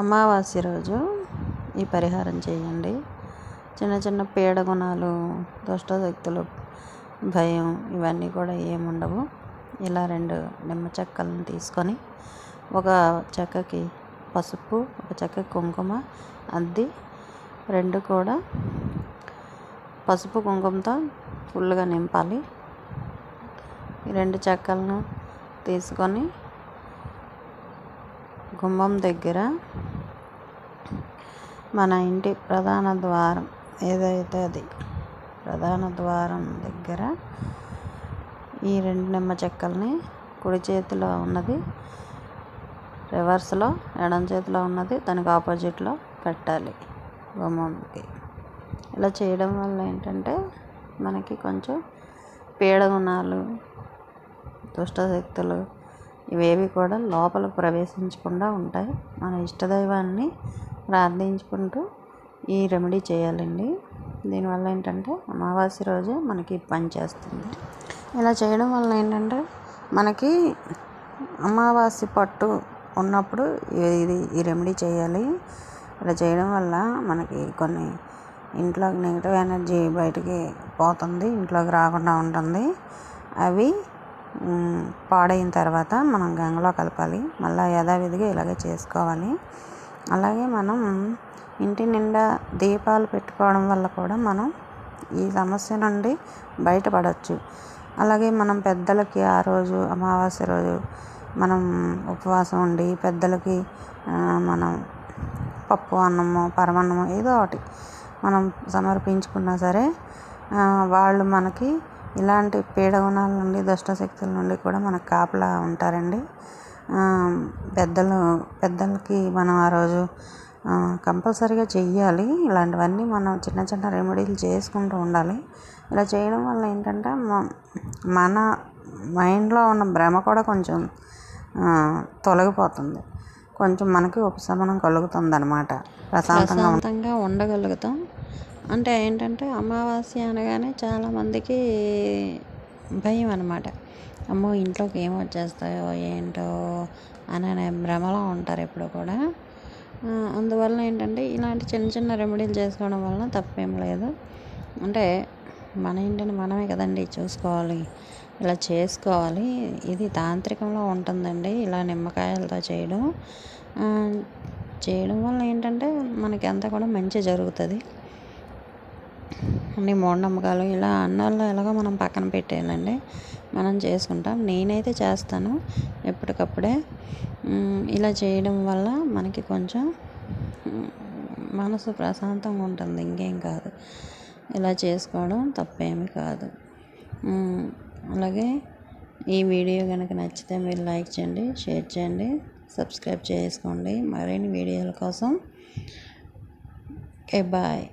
అమావాస్య రోజు ఈ పరిహారం చేయండి. చిన్న చిన్న పీడ గుణాలు దుష్టశక్తులు భయం ఇవన్నీ కూడా ఏముండవు. ఇలా రెండు నిమ్మ చెక్కలను తీసుకొని ఒక చెక్కకి పసుపు ఒక చెక్క కుంకుమ అద్ది రెండు కూడా పసుపు కుంకుమతో ఫుల్గా నింపాలి. ఈ రెండు చెక్కలను తీసుకొని కుంభం దగ్గర మన ఇంటి ప్రధాన ద్వారం ఏదైతే అది ప్రధాన ద్వారం దగ్గర ఈ రెండు నిమ్మ చెక్కల్ని కుడి చేతిలో ఉన్నది రివర్స్లో ఎడం చేతిలో ఉన్నది దానికి ఆపోజిట్లో పెట్టాలి గుమ్మంకి. ఇలా చేయడం వల్ల ఏంటంటే మనకి కొంచెం పీడ గుణాలు దుష్టశక్తులు ఇవేవి కూడా లోపల ప్రవేశించకుండా ఉంటాయి. మన ఇష్టదైవాన్ని ప్రార్థించుకుంటూ ఈ రెమెడీ చేయాలండి. దీనివల్ల ఏంటంటే అమావాస్య రోజే మనకి పని చేస్తుంది. ఇలా చేయడం వల్ల ఏంటంటే మనకి అమావాస్య పట్టు ఉన్నప్పుడు ఇది ఈ రెమెడీ చేయాలి. ఇలా చేయడం వల్ల మనకి కొన్ని ఇంట్లో నెగిటివ్ ఎనర్జీ బయటికి పోతుంది ఇంట్లోకి రాకుండా ఉంటుంది. అవి పాడైన తర్వాత మనం గంగలో కలపాలి. మళ్ళీ యథావిధిగా ఇలాగే చేసుకోవాలి. అలాగే మనం ఇంటి నిండా దీపాలు పెట్టుకోవడం వల్ల కూడా మనం ఈ సమస్య నుండి బయటపడవచ్చు అలాగే మనం పెద్దలకి ఆ రోజు అమావాస్య రోజు మనం ఉపవాసం ఉండి పెద్దలకి మనం పప్పు అన్నము పరమన్నము ఏదో ఒకటి మనం సమర్పించుకున్నా సరే వాళ్ళు మనకి ఇలాంటి పీడగుణాల నుండి దుష్ట శక్తుల నుండి కూడా మనకు కాపలా ఉంటారండి. పెద్దలు పెద్దలకి మనం ఆ రోజు కంపల్సరీగా చెయ్యాలి. ఇలాంటివన్నీ మనం చిన్న చిన్న రెమెడీలు చేసుకుంటూ ఉండాలి. ఇలా చేయడం వల్ల ఏంటంటే మన మైండ్లో ఉన్న భ్రమ కూడా కొంచెం తొలగిపోతుంది. కొంచెం మనకి ఉపశమనం కలుగుతుంది అనమాట ప్రశాంతంగా ఉండగలుగుతాం. అంటే ఏంటంటే అమావాస్య అనగానే చాలామందికి భయం అనమాట అమ్మో ఇంట్లోకి ఏం వచ్చేస్తాయో ఏంటో అనే భ్రమలో ఉంటారు ఎప్పుడు కూడా. అందువల్ల ఏంటంటే ఇలాంటి చిన్న చిన్న రెమెడీలు చేసుకోవడం వలన తప్పేం లేదు. అంటే మన ఇంటిని మనమే కదండి చూసుకోవాలి. ఇలా చేసుకోవాలి. ఇది తాంత్రికంలో ఉంటుందండి. ఇలా నిమ్మకాయలతో చేయడం. చేయడం వల్ల ఏంటంటే మనకి అంతా కూడా మంచి జరుగుతుంది. అన్ని మూఢనమ్మకాలు ఇలా అన్నాల్లో ఎలాగో మనం పక్కన పెట్టేయాలండి మనం చేసుకుంటాం. నేనైతే చేస్తాను. ఎప్పటికప్పుడే. ఇలా చేయడం వల్ల మనకి కొంచెం మనసు ప్రశాంతంగా ఉంటుంది. ఇంకేం కాదు. ఇలా చేసుకోవడం తప్పేమీ కాదు. అలాగే ఈ వీడియో కనుక నచ్చితే మీరు లైక్ చేయండి షేర్ చేయండి సబ్స్క్రైబ్ చేసుకోండి. మరిన్ని వీడియోల కోసం ఓకే బాయ్.